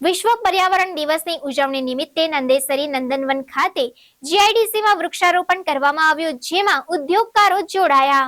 વિશ્વ પર્યાવરણ દિવસની ઉજવણી નિમિત્તે નંદેસરી નંદનવન ખાતે જીઆઈડીસીમાં વૃક્ષારોપણ કરવામાં આવ્યું, જેમાં ઉદ્યોગકારો જોડાયા.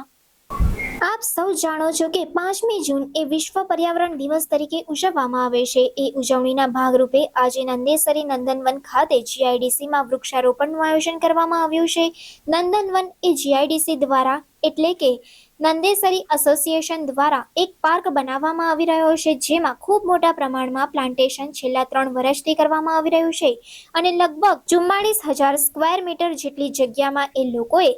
આપ સૌ જાણો છો કે પાંચમી જૂન એ વિશ્વ પર્યાવરણ દિવસ તરીકે ઉજવવામાં આવે છે. એ ઉજવણીના ભાગરૂપે આજે નંદેસરી નંદનવન ખાતે જીઆઈડીસીમાં વૃક્ષારોપણનું આયોજન કરવામાં આવ્યું છે. નંદનવન એ જીઆઈડીસી દ્વારા એટલે કે નંદેસરી એસોસિએશન દ્વારા એક પાર્ક બનાવવામાં આવી રહ્યો છે, જેમાં ખૂબ મોટા પ્રમાણમાં પ્લાન્ટેશન છેલ્લા ત્રણ વર્ષથી કરવામાં આવી રહ્યું છે. અને લગભગ ચુમ્માળીસ હજાર સ્ક્વેર મીટર જેટલી જગ્યામાં એ લોકોએ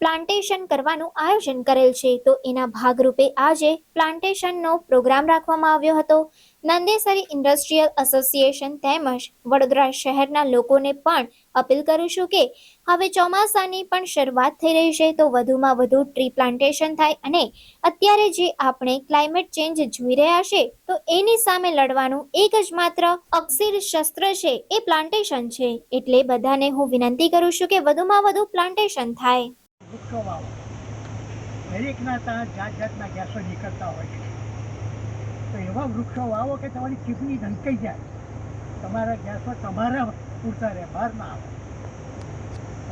પ્લાન્ટેશન કરવાનું આયોજન કરેલ છે. તો એના ભાગરૂપે આજે પ્લાન્ટેશનનો પ્રોગ્રામ રાખવામાં આવ્યો હતો. નંદેસરી ઇન્ડસ્ટ્રીયલ એસોસિએશન તેમજ વડોદરા શહેરના લોકોને પણ અપીલ કરું છું કે હવે ચોમાસાની પણ શરૂઆત થઈ રહી છે. તો વધુમાં વધુ ટ્રી પ્લાન્ટેશન થાય અને અત્યારે જે આપણે ક્લાઇમેટ ચેન્જ જોઈ રહ્યા છે, તો એની સામે લડવાનું એક જ માત્ર અક્ષીર શસ્ત્ર છે. એ પ્લાન્ટેશન છે. એટલે બધાને હું વિનંતી કરું છું કે વધુમાં વધુ પ્લાન્ટેશન થાય. વૃક્ષો વાવો દરેકના ત્યાં જાત જાતના ગેસો નીકળતા હોય છે. તો એવા વૃક્ષો વાવો કે તમારી ચીપની ઢંકાઈ જાય. તમારા ગેસો તમારા પૂરતા રહે બહાર ના આવે.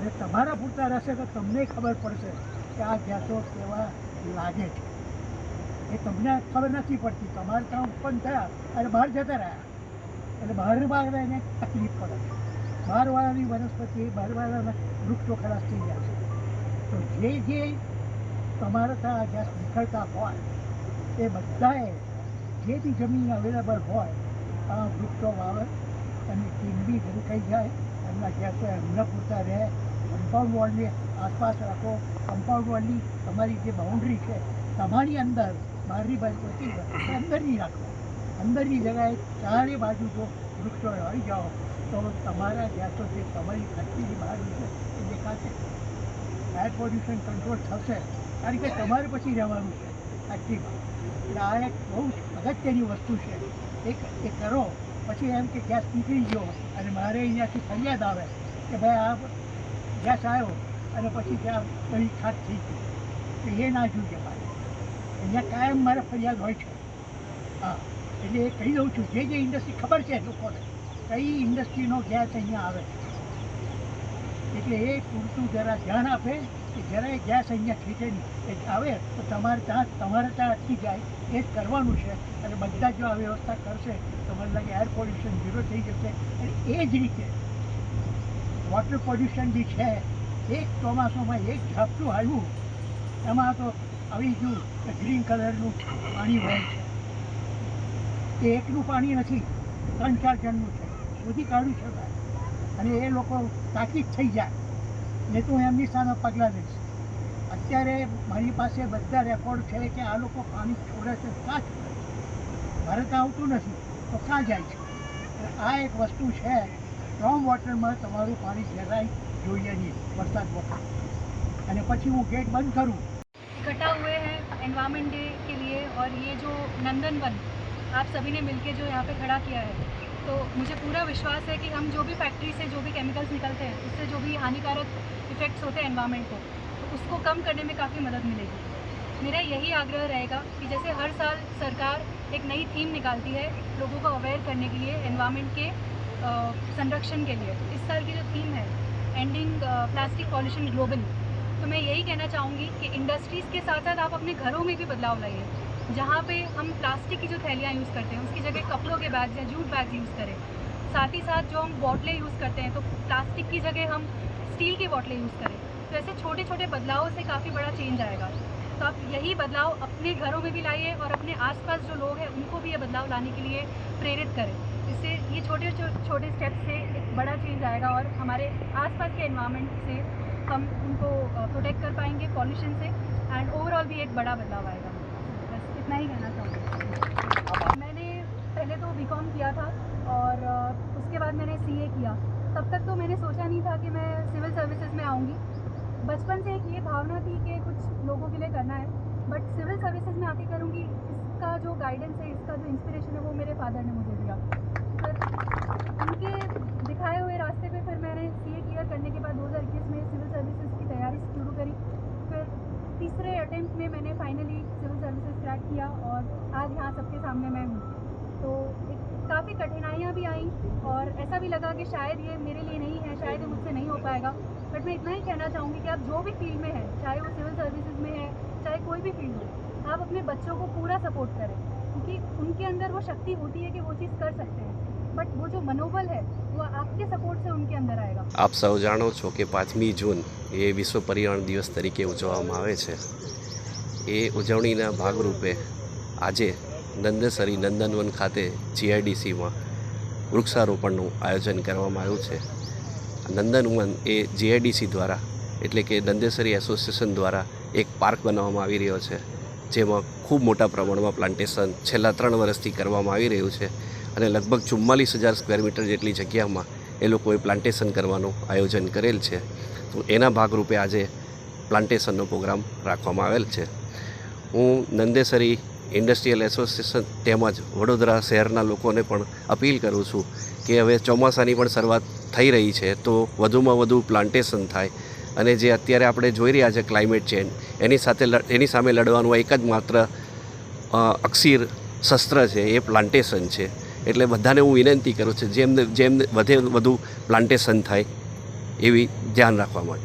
અને તમારા પૂરતા રહેશે તો તમને ખબર પડશે કે આ ગેસો કેવા લાગે છે. એ તમને ખબર નથી પડતી. તમારે ત્યાં ઉત્પન્ન થયા અને બહાર જતા રહ્યા. એટલે બહાર બહાર એને તકલીફ પડે. બહારવાળાની વનસ્પતિ બહારવાળાના વૃક્ષો ખલાસ થઈ જાય છે. તો જે જે તમારા ત્યાં જ્યાં નીકળતા હોય, એ બધાએ જે બી જમીન અવેલેબલ હોય, આ વૃક્ષો વાવે અને ટીમ બી ઢંકાઈ જાય. એમના જ્યાં તો એમના પૂરતા રહે કમ્પાઉન્ડ વોલની આસપાસ રાખો. કમ્પાઉન્ડ વોલની તમારી જે બાઉન્ડ્રી છે, તમારી અંદર બહારની બાજુ હોય અંદરની રાખો. અંદરની જગાએ ચારે બાજુ જો વૃક્ષો આવી જાઓ, તો તમારા જ્યાં તો જે તમારી ફેક્ટરીની બહાર છે એ દેખાશે. એર પોલ્યુશન કંટ્રોલ થશે. કારણ કે તમારે પછી રહેવાનું છે. ફેક્ટરીમાં એટલે આ એક બહુ જ અગત્યની વસ્તુ છે. એક એ કરો, પછી એમ કે ગેસ નીકળી ગયો અને મારે અહીંયાથી ફરિયાદ આવે કે ભાઈ આ ગેસ આવ્યો અને પછી ત્યાં કઈ ખાત થઈ ગઈ. તો એ ના જોઈએ મારે. અહીંયા કાયમ મારે ફરિયાદ હોય છે. હા, એટલે એ કહી દઉં છું. જે જે ઇન્ડસ્ટ્રી ખબર છે લોકોને, કઈ ઇન્ડસ્ટ્રીનો ગેસ અહીંયા આવે. છે એટલે એ પૂરતું જરા ધ્યાન આપે કે જરાય ગેસ અહીંયા ખીચે નહીં. આવે તો તમારે ત્યાં તમારે ત્યાં અટકી જાય. એ જ કરવાનું છે. અને બધા જો આ વ્યવસ્થા કરશે તો મને લાગે એર પોલ્યુશન ઝીરો થઈ જશે. અને એ જ રીતે વોટર પોલ્યુશન બી છે. એક ચોમાસુમાં એક ઝાપટું આવ્યું. એમાં તો આવી ગયું ગ્રીન કલરનું પાણી વહે છે. એ એકનું પાણી નથી, ત્રણ ચાર જણનું છે. શોધી કાઢ્યું શકાય અને એ લોકો તાકીદ થઈ જાય ને તો હું એમની સામે પગલાં લઈશ અત્યારે મારી પાસે બધા રેકોર્ડ છે કે આ લોકો પાણી છોડે છે ક્યાં છોડે છે ભારત આવતું નથી તો ક્યાં જાય છે એટલે આ એક વસ્તુ છે સ્ટ્રોંગ વોટરમાં તમારું પાણી જરાય જોઈએ નહીં વરસાદ વખતે અને પછી હું ગેટ બંધ કરું इकट्ठा हुए हैं एनवायरमेंट डे के लिए और ये जो नंदन वन आप सभी ने मिलके जो यहाँ पे खड़ा किया है तो मुझे पूरा विश्वास है कि हम जो भी फैक्ट्री से जो भी केमिकल्स निकलते हैं, उससे जो भी हानिकारक इफ़ेक्ट्स होते हैं एनवायरनमेंट को तो उसको कम करने में काफ़ी मदद मिलेगी। मेरा यही आग्रह रहेगा कि जैसे हर साल सरकार एक नई थीम निकालती है लोगों को अवेयर करने के लिए एनवायरनमेंट के संरक्षण के लिए। इस साल की जो थीम है एंडिंग प्लास्टिक पॉल्यूशन ग्लोबल तो मैं यही कहना चाहूँगी कि इंडस्ट्रीज़ के साथ साथ आप अपने घरों में भी बदलाव लाइए। जहाँ पे हम प्लास्टिक की जो थैलियाँ यूज़ करते हैं, उसकी जगह कपड़ों के बैग्स या जूट बैग्स यूज़ करें। साथ ही साथ जो हम बॉटलें यूज़ करते हैं तो प्लास्टिक की जगह हम स्टील की बॉटलें यूज़ करें। तो ऐसे छोटे छोटे बदलावों से काफ़ी बड़ा चेंज आएगा। तो आप यही बदलाव अपने घरों में भी लाइए और अपने आसपास जो लोग हैं, उनको भी ये बदलाव लाने के लिए प्रेरित करें। इससे ये छोटे छोटे स्टेप से एक बड़ा चेंज आएगा और हमारे आसपास के एनवायरनमेंट से हम उनको प्रोटेक्ट कर पाएँगे पॉल्यूशन से एंड ओवरऑल भी एक बड़ा बदलाव आएगा। इतना ही कहना चाहूँगी। मैंने पहले तो बी किया था और उसके बाद मैंने सीए किया। तब तक तो मैंने सोचा नहीं था कि मैं सिविल सर्विसेज़ में आऊँगी। बचपन से एक ये भावना थी कि कुछ लोगों के लिए करना है बट सिविल सर्विसेज़ में आके करूँगी, इसका जो गाइडेंस है, इसका जो इंस्पिरेशन है, वो मेरे फादर ने मुझे दिया फिर उनके दिखाए हुए रास्ते पे फिर मैंने सी क्लियर करने के बाद 2021 में सिविल सर्विसेज़ की तैयारी शुरू करी फिर तीसरे अटेम्प्ट में मैंने फाइनली सिविल सर्विसेज़ क्रैक किया और आज यहाँ सबके सामने मैं हूँ तो एक काफ़ी कठिनाई कठिनाइयाँ भी आई और ऐसा भी लगा कि शायद ये मेरे लिए नहीं है शायद ये मुझसे नहीं हो पाएगा बट मैं इतना ही कहना चाहूँगी कि आप जो भी फील्ड में हैं चाहे वो सिविल सर्विसेज में है चाहे कोई भी फील्ड हो आप अपने बच्चों को पूरा सपोर्ट करें क्योंकि उनके अंदर वो शक्ति होती है कि वो चीज़ कर सकते हैं बट वो जो मनोबल है वो आपके सपोर्ट से उनके अंदर आएगा આપ સૌ જાણો છો કે પાંચમી જૂન એ વિશ્વ પર્યાવરણ દિવસ તરીકે ઉજવવામાં આવે છે એ ઉજવણીના ભાગરૂપે આજે નંદેસરી નંદનવન ખાતે જીઆઈડીસીમાં વૃક્ષારોપણનું આયોજન કરવામાં આવ્યું છે. નંદનવન એ જીઆઈડીસી દ્વારા એટલે કે નંદેસરી એસોસિએશન દ્વારા એક પાર્ક બનાવવામાં આવી રહ્યો છે, જેમાં ખૂબ મોટા પ્રમાણમાં પ્લાન્ટેશન છેલ્લા ત્રણ વર્ષથી કરવામાં આવી રહ્યું છે અને લગભગ ચુમ્માલીસ હજાર સ્ક્વેર મીટર જેટલી જગ્યામાં એ લોકોએ પ્લાન્ટેશન કરવાનું આયોજન કરેલ છે. તો એના ભાગરૂપે આજે પ્લાન્ટેશનનો પ્રોગ્રામ રાખવામાં આવેલ છે. હું નંદેસરી ઇન્ડસ્ટ્રીયલ એસોસિએશન તેમજ વડોદરા શહેરના લોકોને પણ અપીલ કરું છું કે હવે ચોમાસાની પણ શરૂઆત થઈ રહી છે તો વધુમાં વધુ પ્લાન્ટેશન થાય. અને જે અત્યારે આપણે જોઈ રહ્યા છે ક્લાઇમેટ ચેન્જ એની સાથે એની સામે લડવાનું એક જ માત્ર અક્ષીર શસ્ત્ર છે, એ પ્લાન્ટેશન છે. એટલે બધાને હું વિનંતી કરું છું જેમ જેમ વધે વધુ પ્લાન્ટેશન થાય એવી ધ્યાન રાખવા માટે.